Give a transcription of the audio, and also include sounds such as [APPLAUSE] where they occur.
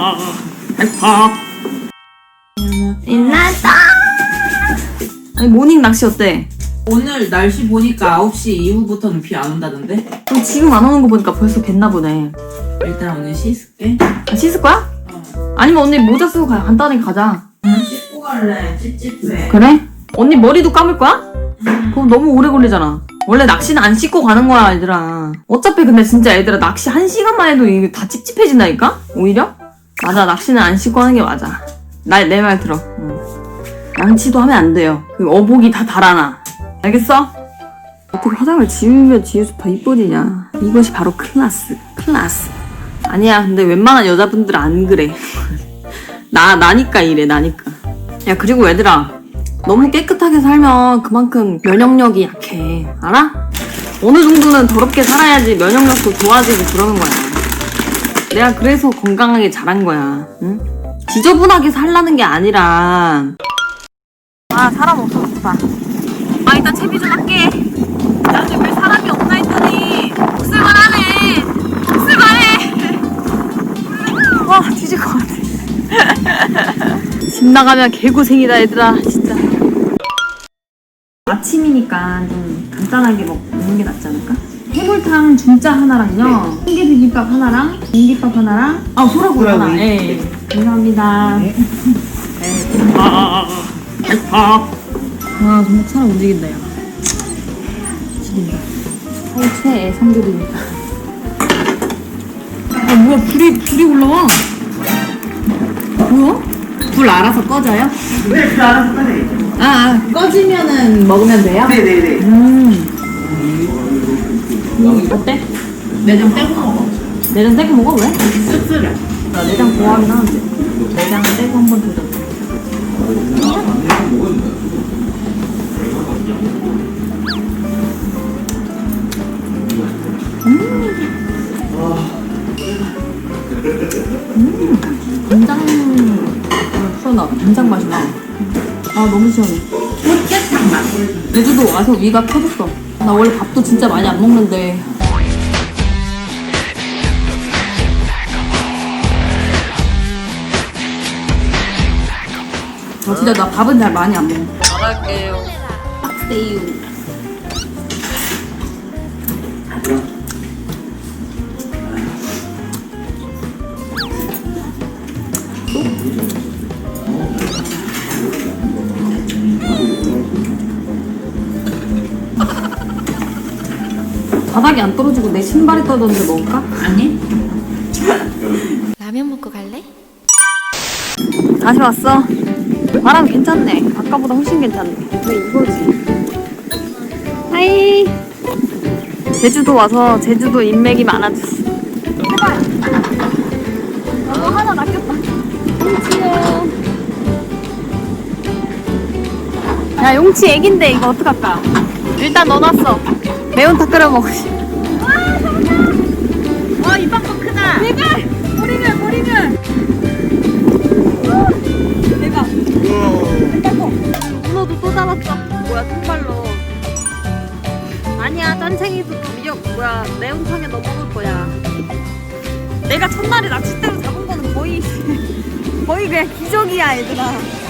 아, 아. 일났다. 아니 모닝 낚시 어때? 오늘 날씨 보니까 9시 이후부터는 비 안 온다던데? 그럼 지금 안 오는 거 보니까 벌써 겠나 보네. 일단 오늘 씻을게. 아, 씻을 거야? 어. 아니면 언니 모자 쓰고 가, 간단하게 가자. 오늘 씻고 갈래. 찝찝해. 그래? 언니 머리도 감을 거야? 그럼 너무 오래 걸리잖아. 원래 낚시는 안 씻고 가는 거야, 얘들아. 어차피 근데 진짜 얘들아 낚시 한 시간만 해도 이게 다 찝찝해진다니까? 오히려? 맞아, 낚시는 안 씻고 하는 게 맞아. 나, 내말 들어. 응. 양치도 하면 안 돼요. 그 어복이 다 달아나. 알겠어? 어떻게 화장을 지우면 지울수 더 이뻐지냐. 이것이 바로 클라스. 클라스. 아니야, 근데 웬만한 여자분들은 안 그래. [LAUGHS] 나, 나니까 이래, 나니까. 야, 그리고 얘들아. 너무 깨끗하게 살면 그만큼 면역력이 약해. 알아? 어느 정도는 더럽게 살아야지 면역력도 좋아지고 그러는 거야. 내가 그래서 건강하게 자란 거야. 응? 지저분하게 살라는 게 아니라. 아, 사람 없어 좋다. 아, 일단 채비 좀 할게. 야, 근데 왜 사람이 없나 했더니, 쓸만하네. 쓸만해. 와, 뒤질 것 같아. [LAUGHS] 집 나가면 개고생이다, 얘들아. 진짜. 아침이니까 좀 간단하게 먹, 먹는 게 낫지 않을까? 해물탕 중짜 하나랑요. 홍게 비빔밥 하나랑, 공깃밥 하나랑, 아, 소라구 하나. 예, 예. 감사합니다. 네. 아, 아, 아, 아. 아, 정말 사람 움직인다, 야. 지린다. 살채 삼겹이니까. 아, 뭐야, 불이, 불이 올라와. 뭐야? 불 알아서 꺼져요? 네, 그 알아서 꺼내야죠. 아, 아, 꺼지면은 먹으면 돼요? 네네네. 음. 음, 어때? 내장 떼고 먹어. 내장 떼고 먹어, 왜? 씁쓸해. 나 내장 좋아하긴 하는데. 내장 떼고 한번 도전. 음. 간장, 풀어나. 간장 맛이 나. 아, 너무 시원해. 꽃게탕 맛. 제주도 와서 위가 켜졌어. 나 원래 밥도 진짜 많이 안 먹는데. 아 진짜 나 밥은 잘 많이 안 먹어. 잘할게요. 빡세요. 바닥이 안 떨어지고 내 신발이 떨어졌는데 먹을까? 아니? 라면 먹고 갈래? 다시 왔어. 바람 괜찮네. 아까보다 훨씬 괜찮네. 근데 이거지. 하이. 제주도 와서 제주도 인맥이 많아졌어. 제발. 어, 하나 낚였다. 용치요. 야, 용치 애긴데 이거 어떡할까? 일단 넣어놨어. 매운탕 끓여 먹으 와, 이빵 거 크다. 대박! 아니야, 짠챙이도 또 미역, 뭐야, 매운탕에 넣어 먹을 거야. 내가 첫날에 낚싯대로 잡은 거는 거의, [LAUGHS] 거의 그냥 기적이야, 얘들아.